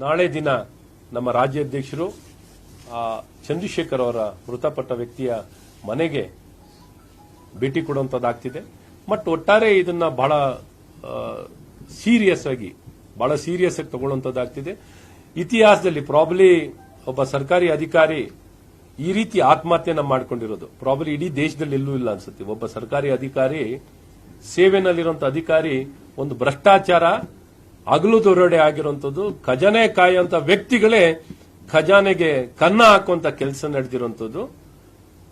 ನಾಳೆ ದಿನ ನಮ್ಮ ರಾಜ್ಯಾಧ್ಯಕ್ಷರು ಚಂದ್ರಶೇಖರ್ ಅವರ ಮೃತಪಟ್ಟ ವ್ಯಕ್ತಿಯ ಮನೆಗೆ ಭೇಟಿ ಕೊಡುವಂತದ್ದಾಗ್ತಿದೆ. ಮತ್ತು ಒಟ್ಟಾರೆ ಇದನ್ನ ಬಹಳ ಸೀರಿಯಸ್ ಆಗಿ, ಬಹಳ ಸೀರಿಯಸ್ ಆಗಿ ತಗೊಳ್ಳುವಂತದ್ದಾಗ್ತಿದೆ. ಇತಿಹಾಸದಲ್ಲಿ ಪ್ರಾಬ್ಲಿ ಒಬ್ಬ ಸರ್ಕಾರಿ ಅಧಿಕಾರಿ ಈ ರೀತಿ ಆತ್ಮಹತ್ಯೆನ ಮಾಡ್ಕೊಂಡಿರೋದು. ಪ್ರಾಬ್ಲಿ ಇಡೀ ದೇಶದಲ್ಲಿ ಎಲ್ಲೂ ಇಲ್ಲ ಅನ್ಸುತ್ತೆ. ಒಬ್ಬ ಸರ್ಕಾರಿ ಅಧಿಕಾರಿ ಸೇವೆನಲ್ಲಿರುವಂತಹ ಅಧಿಕಾರಿ, ಒಂದು ಭ್ರಷ್ಟಾಚಾರ ಹಗಲು ದೊರಡೆ ಆಗಿರುವಂತದ್ದು ಖಜಾನೆ ಕಾಯುವಂತ ವ್ಯಕ್ತಿಗಳೇ ಖಜಾನೆಗೆ ಕನ್ನ ಹಾಕುವಂತ ಕೆಲಸ ನಡೆದಿರುವಂತದ್ದು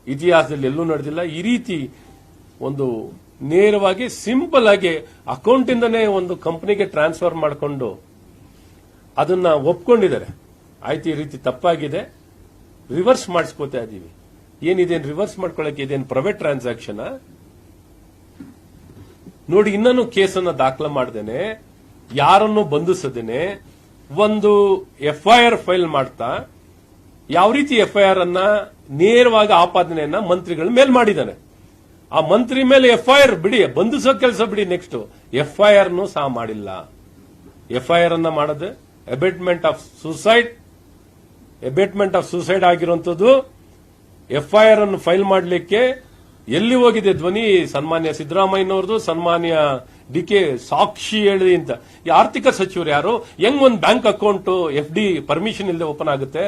ಇತಿಹಾಸದಲ್ಲಿ ಎಲ್ಲೂ ನಡೆದಿಲ್ಲ. ಈ ರೀತಿ ಒಂದು ನೇರವಾಗಿ ಸಿಂಪಲ್ ಆಗಿ ಅಕೌಂಟ್ ಇಂದನೇ ಒಂದು ಕಂಪನಿಗೆ ಟ್ರಾನ್ಸ್ಫರ್ ಮಾಡಿಕೊಂಡು ಅದನ್ನ ಒಪ್ಕೊಂಡಿದ್ದಾರೆ. ಆಯ್ತು, ಈ ರೀತಿ ತಪ್ಪಾಗಿದೆ. ರಿವರ್ಸ್ ಮಾಡಿಸ್ಕೋತಾ ಇದೀವಿ. ಏನಿದೆ ರಿವರ್ಸ್ ಮಾಡ್ಕೊಳ್ಳಕ್ಕೆ ಇದೇನು ಪ್ರೈವೇಟ್ ಟ್ರಾನ್ಸಾಕ್ಷನ್? ನೋಡಿ ಇನ್ನೂ ಕೇಸನ್ನ ದಾಖಲ ಮಾಡ್ದೇನೆ. ಯಾರನ್ನು ಬಂಧಿಸದೇನೆ, ಒಂದು ಎಫ್ಐಆರ್ ಫೈಲ್ ಮಾಡ್ತಾ, ಯಾವ ರೀತಿ ಎಫ್ಐಆರ್ ಅನ್ನ ನೇರವಾಗಿ ಆಪಾದನೆಯನ್ನ ಮಂತ್ರಿಗಳ ಮೇಲೆ ಮಾಡಿದ್ದಾನೆ. ಆ ಮಂತ್ರಿ ಮೇಲೆ ಎಫ್ಐಆರ್ ಬಿಡಿ, ಬಂಧಿಸೋ ಕೆಲಸ ಬಿಡಿ ನೆಕ್ಸ್ಟ್. ಎಫ್ಐಆರ್ ಸಹ ಮಾಡಿಲ್ಲ. ಎಫ್ಐಆರ್ ಅನ್ನ ಮಾಡದೆ abetment of suicide abetment of suicide ಆಗಿರುವಂತದ್ದು ಎಫ್ಐಆರ್ ಅನ್ನು ಫೈಲ್ ಮಾಡಲಿಕ್ಕೆ ಎಲ್ಲಿ ಹೋಗಿದೆ ಧ್ವನಿ? ಸನ್ಮಾನ್ಯ ಸಿದ್ದರಾಮಯ್ಯನವ್ರದ್ದು, ಸನ್ಮಾನ್ಯ ಡಿ ಕೆ ಸಾಕ್ಷಿ ಹೇಳಿ ಅಂತ. ಈ ಆರ್ಥಿಕ ಸಚಿವರು ಯಾರು? ಹೆಂಗ್ ಒಂದು bank account F D permission ಇಲ್ಲದೆ ಓಪನ್ ಆಗುತ್ತೆ?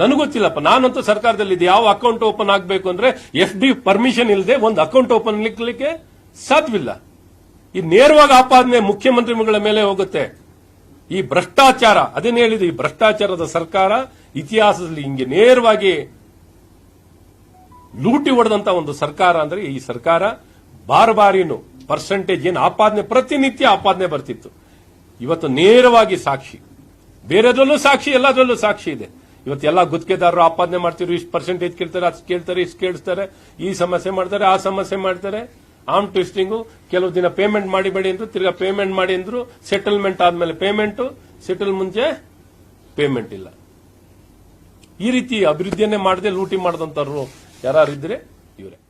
ನನಗೊತ್ತಿಲ್ಲಪ್ಪ ಗೊತ್ತಿಲ್ಲಪ್ಪ. ನಾನಂತೂ ಸರ್ಕಾರದಲ್ಲಿ ಇದು ಯಾವ ಅಕೌಂಟ್ ಓಪನ್ ಆಗಬೇಕು ಅಂದ್ರೆ ಎಫ್ ಡಿ ಪರ್ಮಿಷನ್ ಇಲ್ಲದೆ ಒಂದು ಅಕೌಂಟ್ ಓಪನ್ ಮಾಡ್ಲಿಕ್ಕೆ ಸಾಧ್ಯವಿಲ್ಲ. ಈ ನೇರವಾಗಿ ಆಪಾದನೆ ಮುಖ್ಯಮಂತ್ರಿಗಳ ಮೇಲೆ ಹೋಗುತ್ತೆ. ಈ ಭ್ರಷ್ಟಾಚಾರ, ಅದೇನು ಹೇಳಿದೆ? ಈ ಭ್ರಷ್ಟಾಚಾರದ ಸರ್ಕಾರ ಇತಿಹಾಸದಲ್ಲಿ ಹಿಂಗೆ ನೇರವಾಗಿ ಲೂಟಿ ಹೊಡೆದಂತ ಒಂದು ಸರ್ಕಾರ ಅಂದ್ರೆ ಈ ಸರ್ಕಾರ ಬಾರ್ ಬಾರಿನು ಪರ್ಸೆಂಟೇಜ್ ಏನು ಆಪಾದನೆ, ಪ್ರತಿನಿತ್ಯ ಆಪಾದನೆ ಬರ್ತಿತ್ತು. ಇವತ್ತು ನೇರವಾಗಿ ಸಾಕ್ಷಿ. ಬೇರೆದ್ರಲ್ಲೂ ಸಾಕ್ಷಿ, ಎಲ್ಲದರಲ್ಲೂ ಸಾಕ್ಷಿ ಇದೆ. ಇವತ್ತು ಎಲ್ಲ ಗುತ್ತಿಗೆದಾರರು ಆಪಾದನೆ ಮಾಡ್ತಿದ್ರು, ಇಷ್ಟು ಪರ್ಸೆಂಟೇಜ್ ಕೇಳ್ತಾರೆ ಅದು ಕೇಳ್ತಾರೆ, ಇಷ್ಟು ಕೇಳಿಸ್ತಾರೆ, ಈ ಸಮಸ್ಯೆ ಮಾಡ್ತಾರೆ, ಆ ಸಮಸ್ಯೆ ಮಾಡ್ತಾರೆ. ಆಮ್ ಟ್ವಿಸ್ಟಿಂಗು ಕೆಲವು ದಿನ ಪೇಮೆಂಟ್ ಮಾಡಿಬೇಡಿ ಅಂದ್ರು, ತಿರ್ಗಾ ಪೇಮೆಂಟ್ ಮಾಡಿ ಅಂದ್ರು ಸೆಟಲ್ಮೆಂಟ್ ಆದ್ಮೇಲೆ ಪೇಮೆಂಟ್ ಸೆಟಲ್ ಮುಂಚೆ ಪೇಮೆಂಟ್ ಇಲ್ಲ. ಈ ರೀತಿ ಅಭಿವೃದ್ಧಿಯನ್ನೇ ಮಾಡದೆ ಲೂಟಿ ಮಾಡದಂತವ್ರು ಯಾರಿದ್ರೆ ಇವರೇ.